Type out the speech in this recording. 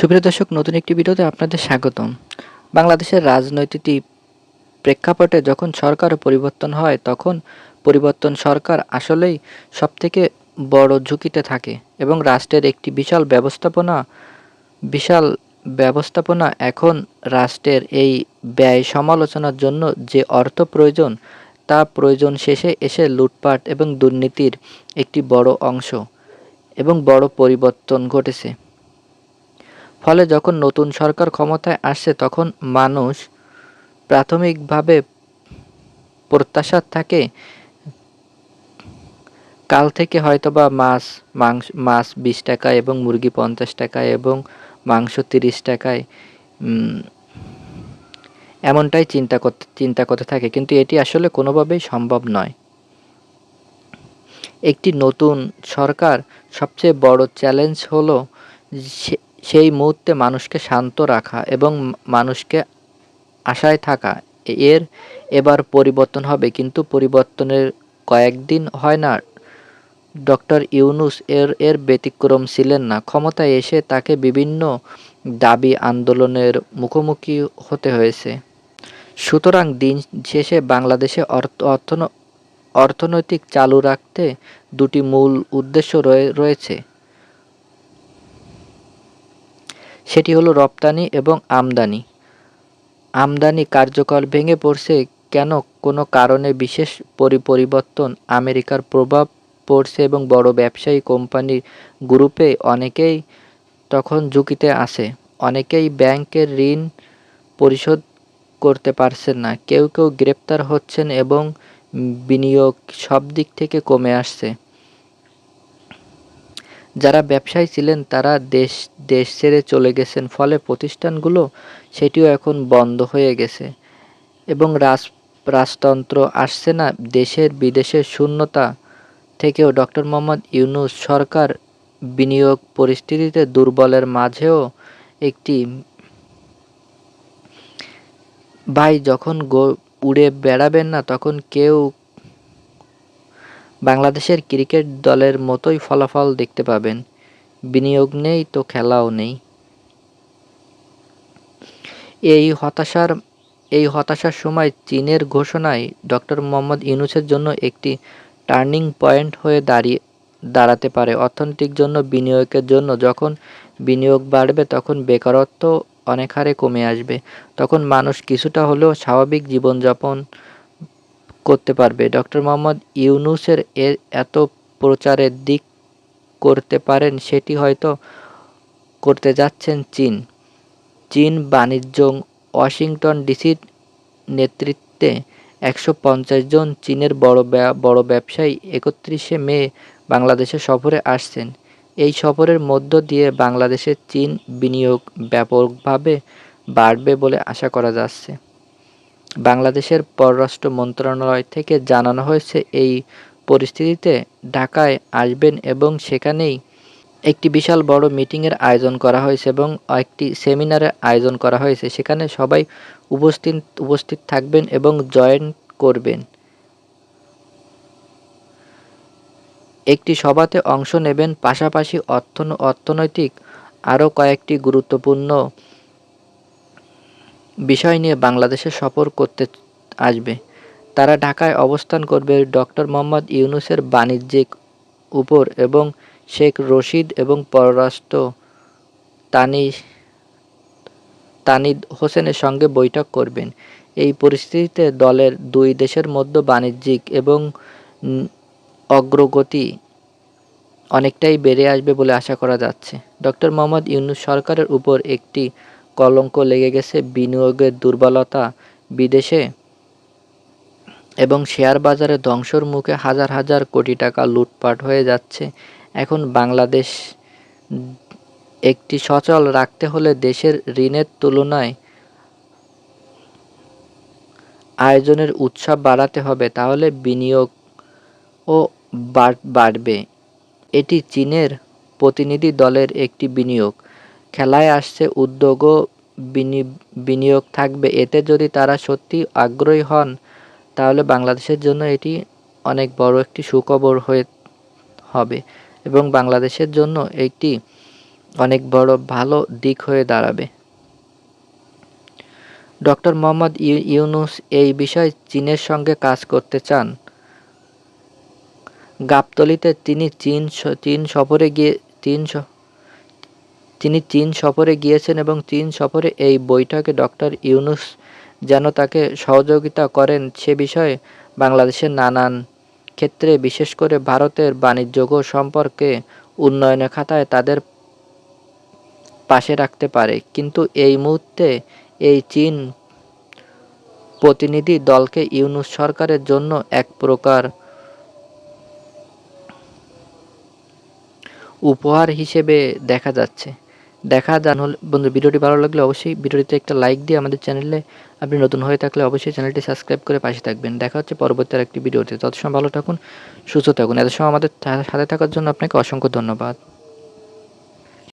সুপ্রিয় দর্শক, নতুন একটি ভিডিওতে আপনাদের স্বাগতম। বাংলাদেশের রাজনৈতিক প্রেক্ষাপটে যখন সরকার পরিবর্তন হয়, তখন পরিবর্তন সরকার আসলেই সবথেকে বড় ঝুঁকিতে থাকে এবং রাষ্ট্রের একটি বিশাল ব্যবস্থাপনা বিশাল ব্যবস্থাপনা এখন রাষ্ট্রের এই ব্যয় সমালোচনার জন্য যে অর্থ প্রয়োজন, তা প্রয়োজন শেষে এসে লুটপাট এবং দুর্নীতির একটি বড় অংশ এবং বড় পরিবর্তন ঘটেছে। ফলে যখন নতুন সরকার ক্ষমতায় আসছে তখন মানুষ প্রাথমিকভাবে প্রত্যাশা থাকে, কাল থেকে হয়তোবা মাছ, মাংস, মাছ বিশ টাকা এবং মুরগি পঞ্চাশ টাকা এবং মাংস তিরিশ টাকায় এমনটাই চিন্তা করতে চিন্তা করতে থাকে। কিন্তু এটি আসলে কোনোভাবেই সম্ভব নয়। একটি নতুন সরকার সবচেয়ে বড় চ্যালেঞ্জ হলো সেই মুহূর্তে মানুষকে শান্ত রাখা এবং মানুষকে আশায় থাকা এর এবার পরিবর্তন হবে। কিন্তু পরিবর্তনের কয়েকদিন হয় না, ডক্টর ইউনুস এর এর ব্যতিক্রম ছিলেন না। ক্ষমতায় এসে তাকে বিভিন্ন দাবি আন্দোলনের মুখোমুখি হতে হয়েছে। সুতরাং দিন শেষে বাংলাদেশে অর্থ, অর্থন- অর্থনৈতিক চালু রাখতে দুটি মূল উদ্দেশ্য রয়ে- রয়েছে। সেটি হলো রপ্তানি এবং আমদানি। আমদানি কার্যকর ভেঙে পড়ছে কেন? কোনো কারণে বিশেষ পরি, পরিবর্তন আমেরিকার প্রভাব পড়ছে এবং বড় ব্যবসায়ী কোম্পানির গ্রুপে অনেকেই তখন ঝুঁকিতে আছে। অনেকেই ব্যাংকের ঋণ পরিশোধ করতে পারছেন না। কেউ কেউ গ্রেপ্তার হচ্ছেন এবং বিনিয়োগ সব দিক থেকে কমে আসছে। যারা ব্যবসায়ী ছিলেন, তারা দেশ দেশ ছেড়ে চলে গেছেন। ফলে প্রতিষ্ঠানগুলো সেটিও এখন বন্ধ হয়ে গেছে। এবং রাজ রাজতন্ত্র আসছে না, দেশের বিদেশের শূন্যতা থেকেও ডক্টর মোহাম্মদ ইউনুস সরকার বিনিয়োগ পরিস্থিতিতে দুর্বলের মাঝেও একটি ভাই যখন গো, উড়ে বেড়াবেন না, তখন কেউ বাংলাদেশের ক্রিকেট দলের মতোই ফলাফল দেখতে পাবেন। বিনিয়োগ নেই তো খেলাও নেই। এই হতাশার এই হতাশার সময় চীনের ঘোষণায় ডক্টর মোহাম্মদ ইউনুসের জন্য একটি টার্নিং পয়েন্ট হয়ে দাঁড়িয়ে, দাঁড়াতে পারে। অর্থনৈতিক জন্য, বিনিয়োগের জন্য যখন বিনিয়োগ বাড়বে তখন বেকারত্ব অনেক হারে কমে আসবে। তখন মানুষ কিছুটা হলেও স্বাভাবিক জীবনযাপন করতে পারবে। ডক্টর মোহাম্মদ ইউনুসের এত প্রচারের দিক করতে পারেন, সেটি হয়তো করতে যাচ্ছেন চীন। চীন বাণিজ্য ওয়াশিংটন ডিসির নেতৃত্বে একশো পঞ্চাশ জন চীনের বড় বড় ব্যবসায়ী একত্রিশে মে বাংলাদেশে সফরে আসছেন। এই সফরের মধ্য দিয়ে বাংলাদেশে চীন বিনিয়োগ ব্যাপকভাবে বাড়বে বলে আশা করা যাচ্ছে। বাংলাদেশের পররাষ্ট্র মন্ত্রণালয় থেকে জানানো হয়েছে, এই পরিস্থিতিতে ঢাকায় আসবেন এবং সেখানেই একটি বিশাল বড় মিটিংয়ের আয়োজন করা হয়েছে এবং একটি সেমিনারের আয়োজন করা হয়েছে। সেখানে সবাই উপস্থিত উপস্থিত থাকবেন এবং জয়েন করবেন। একটি সভাতে অংশ নেবেন, পাশাপাশি অর্থন, অর্থনৈতিক আরও কয়েকটি গুরুত্বপূর্ণ বিষয় নিয়ে বাংলাদেশে সফর করতে আসবে। তারা ঢাকায় অবস্থান করবে ডক্টর মোহাম্মদ ইউনুসের বাণিজ্যিক উপর এবং শেখ রশিদ এবং পররাষ্ট্র তানি তানিদ হোসেনের সঙ্গে বৈঠক করবেন। এই পরিস্থিতিতে দলের দুই দেশের মধ্যে বাণিজ্যিক এবং অগ্রগতি অনেকটাই বেড়ে আসবে বলে আশা করা যাচ্ছে। ডক্টর মোহাম্মদ ইউনুস সরকারের উপর একটি কলঙ্ক লেগে গেছে বিনিয়োগের দুর্বলতা বিদেশে এবং শেয়ার বাজারে ধ্বংসর মুখে হাজার হাজার কোটি টাকা লুটপাট হয়ে যাচ্ছে। এখন বাংলাদেশ একটি সচল রাখতে হলে দেশের ঋণের তুলনায় আয়োজনের উৎসাহ বাড়াতে হবে, তাহলে বিনিয়োগ ও বাড়বে। এটি চীনের প্রতিনিধি দলের একটি বিনিয়োগ। খেলায় আসছে উদ্যোগ বিনিয়োগ থাকবে। এতে যদি তারা সত্যি আগ্রহী হন, তাহলে বাংলাদেশের জন্য এটি অনেক বড় একটি সুখবর হয়ে হবে এবং বাংলাদেশের জন্য একটি অনেক বড় ভালো দিক হয়ে দাঁড়াবে। ডক্টর মোহাম্মদ ইউ- ইউনুস এই বিষয়ে চীনের সঙ্গে কাজ করতে চান। গাবতলিতে তিনি চীন চীন সফরে গিয়ে চীন তিনি চীন সফরে গিয়েছেন এবং চীন সফরে এই বৈঠকে ডক্টর ইউনুস যেন তাকে সহযোগিতা করেন সে বিষয়ে বাংলাদেশের নানান ক্ষেত্রে, বিশেষ করে ভারতের বাণিজ্যগ সম্পর্কে উন্নয়নের খাতায় তাদের পাশে রাখতে পারে। কিন্তু এই মুহূর্তে এই চীন প্রতিনিধি দলকে ইউনুস সরকারের জন্য এক প্রকার উপহার হিসেবে দেখা যাচ্ছে। দেখা যান হলে বন্ধু, ভিডিওটি ভালো লাগলে অবশ্যই ভিডিওটিতে একটা লাইক দিয়ে আমাদের চ্যানেলে আপনি নতুন হয়ে থাকলে অবশ্যই চ্যানেলটি সাবস্ক্রাইব করে পাশে থাকবেন। দেখা হচ্ছে পরবর্তী একটি ভিডিওতে। তত সময় ভালো থাকুন, সুস্থ থাকুন। এত সময় আমাদের সাথে থাকার জন্য আপনাকে অসংখ্য ধন্যবাদ।